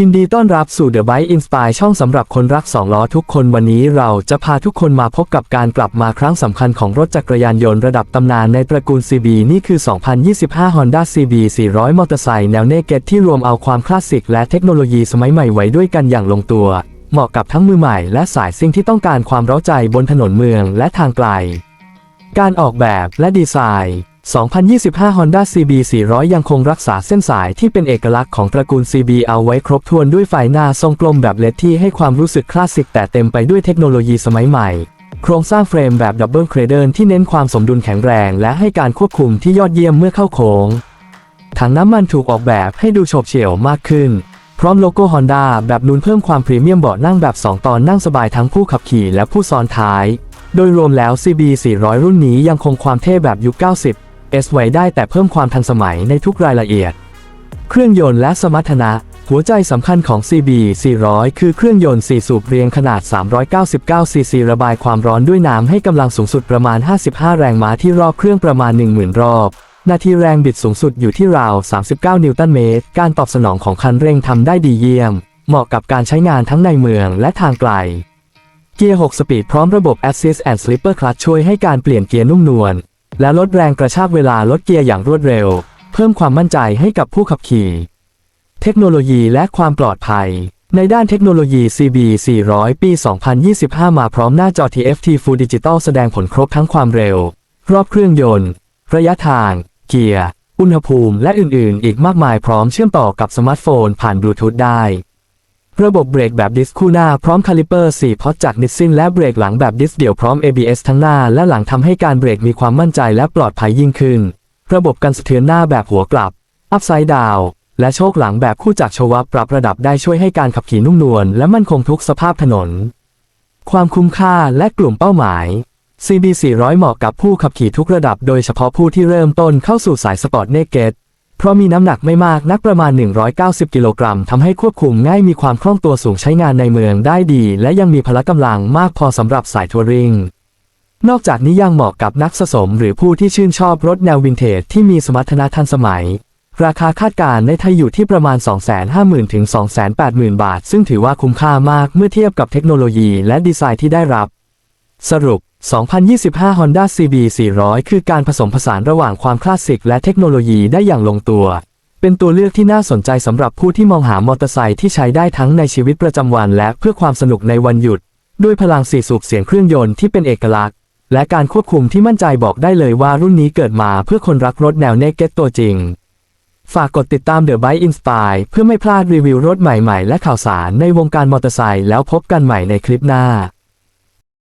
ยินดีต้อนรับสู่ The Bike Inspire ช่องสำหรับคนรักสองล้อทุกคนวันนี้เราจะพาทุกคนมาพบกับการกลับมาครั้งสำคัญของรถจักรยานยนต์ระดับตำนานในตระกูล CB นี่คือ 2025 Honda CB 400 มอเตอร์ไซค์แนวเนเกตที่รวมเอาความคลาสสิกและเทคโนโลยีสมัยใหม่ไว้ด้วยกันอย่างลงตัว เหมาะกับทั้งมือใหม่และสายซิ่งที่ต้องการความเร้าใจบนถนนเมืองและทางไกล การออกแบบและดีไซน์ 2025 Honda CB 400 ยังคงรักษาเส้นสายที่เป็นเอกลักษณ์ของตระกูล CB เอาไว้ครบถ้วนด้วยไฟหน้าทรงกลมแบบเลดที่ให้ความรู้สึกคลาสสิกแต่เต็มไปด้วยเทคโนโลยีสมัยใหม่ โครงสร้างเฟรมแบบดับเบิลเครเดิลที่เน้นความสมดุลแข็งแรงและให้การควบคุมที่ยอดเยี่ยมเมื่อเข้าโค้ง ถังน้ำมันถูกออกแบบให้ดูโฉบเฉี่ยวมากขึ้น พร้อมโลโก้ Honda แบบนูนเพิ่มความพรีเมียมเบาะนั่งแบบ 2 ตอนนั่งสบายทั้งผู้ขับขี่และผู้ซ้อนท้าย โดยรวมแล้ว CB 400 รุ่นนี้ยังคงความเท่แบบยุค 90 S ไว้ได้แต่เพิ่มความทันสมัยในทุกรายละเอียด เครื่องยนต์และสมรรถนะ หัวใจสำคัญของ CB 400 คือเครื่องยนต์ 4 สูบเรียงขนาด 399 ซีซี ระบายความร้อนด้วยน้ำให้กำลังสูงสุดประมาณ 55 แรงม้าที่รอบเครื่องประมาณ 10,000 รอบนาทีแรงบิดสูงสุดอยู่ที่ราว 39 นิวตันเมตร การตอบสนองของคันเร่งทำได้ดีเยี่ยม เหมาะกับการใช้งานทั้งในเมืองและทางไกล เกียร์ 6 สปีดพร้อมระบบ Assist and Slipper Clutch ช่วยให้การเปลี่ยนเกียร์นุ่มนวล และลดแรงกระชากเวลาลดเกียร์อย่างรวดเร็ว เพิ่มความมั่นใจให้กับผู้ขับขี่ เทคโนโลยีและความปลอดภัย ในด้านเทคโนโลยี CB 400 ปี 2025 มาพร้อมหน้าจอ TFT Full Digital แสดงผลครบทั้งความเร็ว รอบเครื่องยนต์ ระยะทาง เกียร์ อุณหภูมิ และอื่น ๆ อีกมากมายพร้อมเชื่อมต่อกับสมาร์ทโฟนผ่านบลูทูธได้ ระบบเบรกแบบดิสคู่หน้าพร้อมคาลิเปอร์ 4 พอตจากนิสซินและเบรกหลังแบบดิสเดี่ยวพร้อม ABS ทั้งหน้าและหลังทำให้การเบรกมีความมั่นใจและปลอดภัยยิ่งขึ้น ระบบกันสะเทือนหน้าแบบหัวกลับ อัพไซด์ดาวและโชคหลังแบบคู่จากโชวับปรับระดับได้ช่วยให้การขับขี่นุ่มนวลและมั่นคงทุกสภาพถนน ความคุ้มค่าและกลุ่มเป้าหมาย CB 400 เหมาะกับผู้ขับขี่ทุกระดับ โดยเฉพาะผู้ที่เริ่มต้นเข้าสู่สายสปอร์ตเนเกต เพราะมีน้ำหนักไม่มากนักประมาณ 190 กิโลกรัมทำให้ควบคุมง่ายมีความคล่องตัวสูงใช้งานในเมืองได้ดี และยังมีพละกำลังมากพอสำหรับสายทัวริง นอกจากนี้ยังเหมาะกับนักสะสม หรือผู้ที่ชื่นชอบรถแนววินเทจที่มีสมรรถนะทันสมัย ราคาคาดการณ์ในไทยอยู่ที่ประมาณ 250,000ถึง280,000 บาท ซึ่งถือว่าคุ้มค่ามากเมื่อเทียบกับเทคโนโลยีและดีไซน์ที่ได้รับ สรุป 2025 Honda CB 400 คือการผสมผสานระหว่างความคลาสสิกและเทคโนโลยีได้อย่างลงตัว เป็นตัวเลือกที่น่าสนใจสำหรับผู้ที่มองหามอเตอร์ไซค์ที่ใช้ได้ทั้งในชีวิตประจำวันและเพื่อความสนุกในวันหยุด ด้วยพลังสี่สูบเสียงเครื่องยนต์ที่เป็นเอกลักษณ์ และการควบคุมที่มั่นใจบอกได้เลยว่ารุ่นนี้เกิดมาเพื่อคนรักรถแนวเนเก็ตตัวจริง ฝากกดติดตาม The Bike Inspire เพื่อไม่พลาดรีวิวรถใหม่ๆ และข่าวสารในวงการมอเตอร์ไซค์แล้วพบกันใหม่ในคลิปหน้า